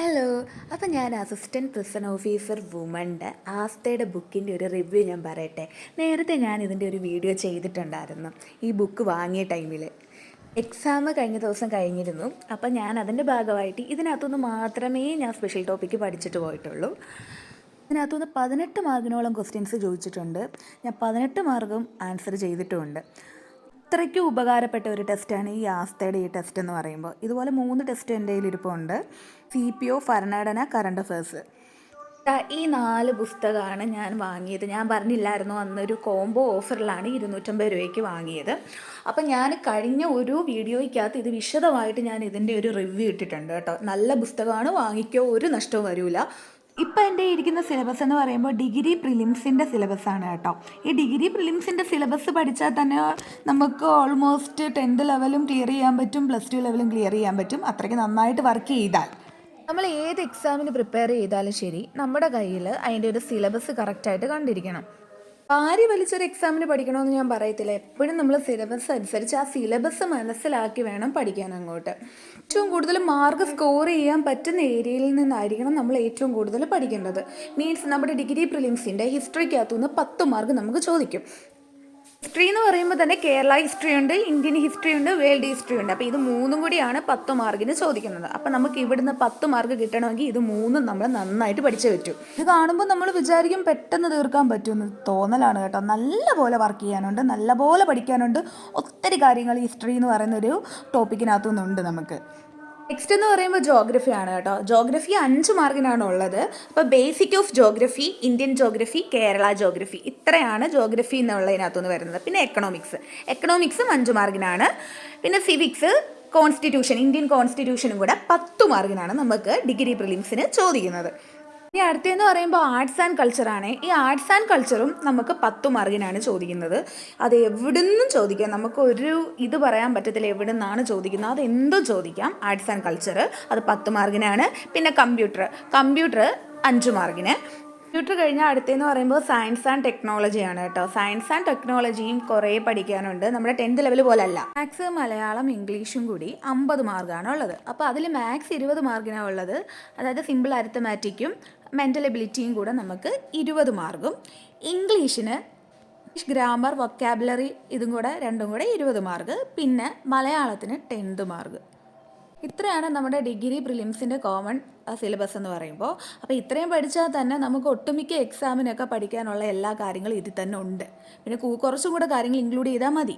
Hello അപ്പോൾ ഞാൻ assistant prison officer വുമന്റെ ആസ്തയുടെ ബുക്കിന്റെ ഒരു റിവ്യൂ ഞാൻ പറയട്ടെ. നേരത്തെ ഞാൻ ഇതിന്റെ ഒരു വീഡിയോ ചെയ്തിട്ടുണ്ടായിരുന്നു. ഈ ബുക്ക് വാങ്ങിയ ടൈമിൽ എക്സാം കഴിഞ്ഞ ദിവസം കഴിഞ്ഞിരുന്നു. അപ്പം ഞാൻ അതിന്റെ ഭാഗമായിട്ട് ഇതിനകത്തുനിന്ന് മാത്രമേ ഞാൻ സ്പെഷ്യൽ ടോപ്പിക്ക് പഠിച്ചിട്ട് പോയിട്ടുള്ളൂ. ഇതിനകത്തുനിന്ന് പതിനെട്ട് മാർക്കിനോളം ക്വസ്റ്റ്യൻസ് ചോദിച്ചിട്ടുണ്ട്. ഞാൻ പതിനെട്ട് മാർക്കും ആൻസർ ചെയ്തിട്ടുമുണ്ട്. അത്രയ്ക്ക് ഉപകാരപ്പെട്ട ഒരു ടെസ്റ്റാണ് ഈ ആസ്തയുടെ ഈ ടെസ്റ്റ് എന്ന് പറയുമ്പോൾ. ഇതുപോലെ മൂന്ന് ടെസ്റ്റ് എന്റെ കയ്യിൽ ഇരിപ്പുണ്ട് സി പി ഒ ഭരണഘടന കറണ്ട് അഫേഴ്സ് ഈ നാല് പുസ്തകമാണ് ഞാൻ വാങ്ങിയത്. ഞാൻ പറഞ്ഞില്ലായിരുന്നു അന്നൊരു കോംബോ ഓഫറിലാണ് ഇരുന്നൂറ്റമ്പത് രൂപയ്ക്ക് വാങ്ങിയത്. അപ്പം ഞാൻ കഴിഞ്ഞ ഒരു വീഡിയോയ്ക്കകത്ത് ഇത് വിശദമായിട്ട് ഞാൻ ഇതിന്റെ ഒരു റിവ്യൂ ഇട്ടിട്ടുണ്ട് കേട്ടോ. നല്ല പുസ്തകമാണ് വാങ്ങിക്കോ ഒരു നഷ്ടവും വരില്ല ഇപ്പം എന്റെ ഇരിക്കുന്ന സിലബസ് എന്ന് പറയുമ്പോൾ ഡിഗ്രി പ്രിലിംസിന്റെ സിലബസ് ആണ് കേട്ടോ. ഈ ഡിഗ്രി പ്രിലിംസിന്റെ സിലബസ് പഠിച്ചാൽ തന്നെ നമുക്ക് ഓൾമോസ്റ്റ് ടെൻത്ത് ലെവലും ക്ലിയർ ചെയ്യാൻ പറ്റും പ്ലസ് ടു ലെവലും ക്ലിയർ ചെയ്യാൻ പറ്റും. അത്രയ്ക്ക് നന്നായിട്ട് വർക്ക് ചെയ്താൽ. നമ്മൾ ഏത് എക്സാമിന് പ്രിപ്പയർ ചെയ്താലും ശരി നമ്മുടെ കയ്യിൽ അതിന്റെ ഒരു സിലബസ് കറക്റ്റായിട്ട് കണ്ടിരിക്കണം. ആര് വലിച്ചൊരു എക്സാമിന് പഠിക്കണമെന്ന് ഞാൻ പറയത്തില്ല. എപ്പോഴും നമ്മൾ സിലബസ് അനുസരിച്ച് ആ സിലബസ് മനസ്സിലാക്കി വേണം പഠിക്കാൻ അങ്ങോട്ട്. ഏറ്റവും കൂടുതൽ മാർക്ക് സ്കോർ ചെയ്യാൻ പറ്റുന്ന ഏരിയയിൽ നിന്നായിരിക്കണം നമ്മൾ ഏറ്റവും കൂടുതൽ പഠിക്കേണ്ടത്. മീൻസ് നമ്മുടെ ഡിഗ്രി പ്രിലിംസിന്റെ ഹിസ്റ്ററിക്കകത്തുനിന്ന് പത്ത് മാർക്ക് നമുക്ക് ചോദിക്കും. ഹിസ്റ്ററി എന്ന് പറയുമ്പോൾ തന്നെ കേരള ഹിസ്റ്ററി ഉണ്ട് ഇന്ത്യൻ ഹിസ്റ്ററി ഉണ്ട് വേൾഡ് ഹിസ്റ്ററി ഉണ്ട്. അപ്പോൾ ഇത് മൂന്നും കൂടിയാണ് പത്ത് മാർക്കിന് ചോദിക്കുന്നത്. അപ്പോൾ നമുക്ക് ഇവിടുന്ന് പത്ത് മാർക്ക് കിട്ടണമെങ്കിൽ ഇത് മൂന്നും നമ്മൾ നന്നായിട്ട് പഠിച്ചേ പറ്റൂ. ഇത് കാണുമ്പോൾ നമ്മൾ വിചാരിക്കും പെട്ടെന്ന് തീർക്കാൻ പറ്റുമെന്ന് തോന്നലാണ് കേട്ടോ. നല്ല പോലെ വർക്ക് ചെയ്യാനുണ്ട് നല്ല പോലെ പഠിക്കാനുണ്ട്. ഒത്തിരി കാര്യങ്ങൾ ഹിസ്റ്ററി എന്ന് പറയുന്ന ഒരു ടോപ്പിക്കിനകത്തുനിന്നുണ്ട് നമുക്ക്. നെക്സ്റ്റ് എന്ന് പറയുമ്പോൾ ജോഗ്രഫി ആണ് കേട്ടോ. ജോഗ്രഫി അഞ്ച് മാർക്കിനാണ് ഉള്ളത്. അപ്പോൾ basic of geography Indian geography Kerala geography ഇത്രയാണ് ജോഗ്രഫി എന്നുള്ളതിനകത്തുനിന്ന് വരുന്നത്. പിന്നെ എക്കണോമിക്സ് എക്കണോമിക്സും അഞ്ച് മാർക്കിനാണ് പിന്നെ സിവിക്സ് കോൺസ്റ്റിറ്റ്യൂഷൻ ഇന്ത്യൻ കോൺസ്റ്റിറ്റ്യൂഷനും കൂടെ പത്ത് മാർക്കിനാണ് നമുക്ക് ഡിഗ്രി പ്രിലിംസിന് ചോദിക്കുന്നത്. ഇനി അടുത്തതെന്ന് പറയുമ്പോൾ ആർട്സ് ആൻഡ് കൾച്ചറാണ് ഈ ആർട്സ് ആൻഡ് കൾച്ചറും നമുക്ക് പത്ത് മാർഗിനാണ് ചോദിക്കുന്നത്. അത് എവിടുന്നും ചോദിക്കാം. നമുക്ക് ഒരു ഇത് പറയാൻ പറ്റത്തില്ല എവിടെ നിന്നാണ് ചോദിക്കുന്നത്. അത് എന്തും ചോദിക്കാം. ആർട്സ് ആൻഡ് കൾച്ചർ അത് പത്ത് മാർഗിനാണ് പിന്നെ കമ്പ്യൂട്ടർ കമ്പ്യൂട്ടർ അഞ്ച് മാർക്കിന്. കമ്പ്യൂട്ടർ കഴിഞ്ഞാൽ അടുത്തതെന്ന് പറയുമ്പോൾ സയൻസ് ആൻഡ് ടെക്നോളജിയാണ് കേട്ടോ. സയൻസ് ആൻഡ് ടെക്നോളജിയും കുറേ പഠിക്കാനുണ്ട്. നമ്മുടെ ടെൻത്ത് ലെവൽ പോലെ അല്ല മാത്സ് മലയാളം ഇംഗ്ലീഷും കൂടി അമ്പത് മാർക്കാണ് ഉള്ളത്. അപ്പോൾ അതിൽ മാത്സ് ഇരുപത് മാർക്കിനാണ് ഉള്ളത്. അതായത് സിമ്പിൾ അരിത്തമാറ്റിക്കും മെന്റൽ എബിലിറ്റിയും കൂടെ നമുക്ക് ഇരുപത് മാർക്കും ഇംഗ്ലീഷിന് ഗ്രാമർ വൊക്കാബുലറി ഇതും കൂടെ രണ്ടും കൂടെ ഇരുപത് മാർക്ക് പിന്നെ മലയാളത്തിന് ടെൻത്ത് മാർക്ക് ഇത്രയാണ് നമ്മുടെ ഡിഗ്രി പ്രിലിംസിന്റെ കോമൺ സിലബസ് എന്ന് പറയുമ്പോൾ. അപ്പോൾ ഇത്രയും പഠിച്ചാൽ തന്നെ നമുക്ക് ഒട്ടുമിക്ക എക്സാമിനൊക്കെ പഠിക്കാനുള്ള എല്ലാ കാര്യങ്ങളും ഇതിൽ തന്നെ ഉണ്ട്. പിന്നെ കുറച്ചും കൂടെ കാര്യങ്ങൾ ഇൻക്ലൂഡ് ചെയ്താൽ മതി.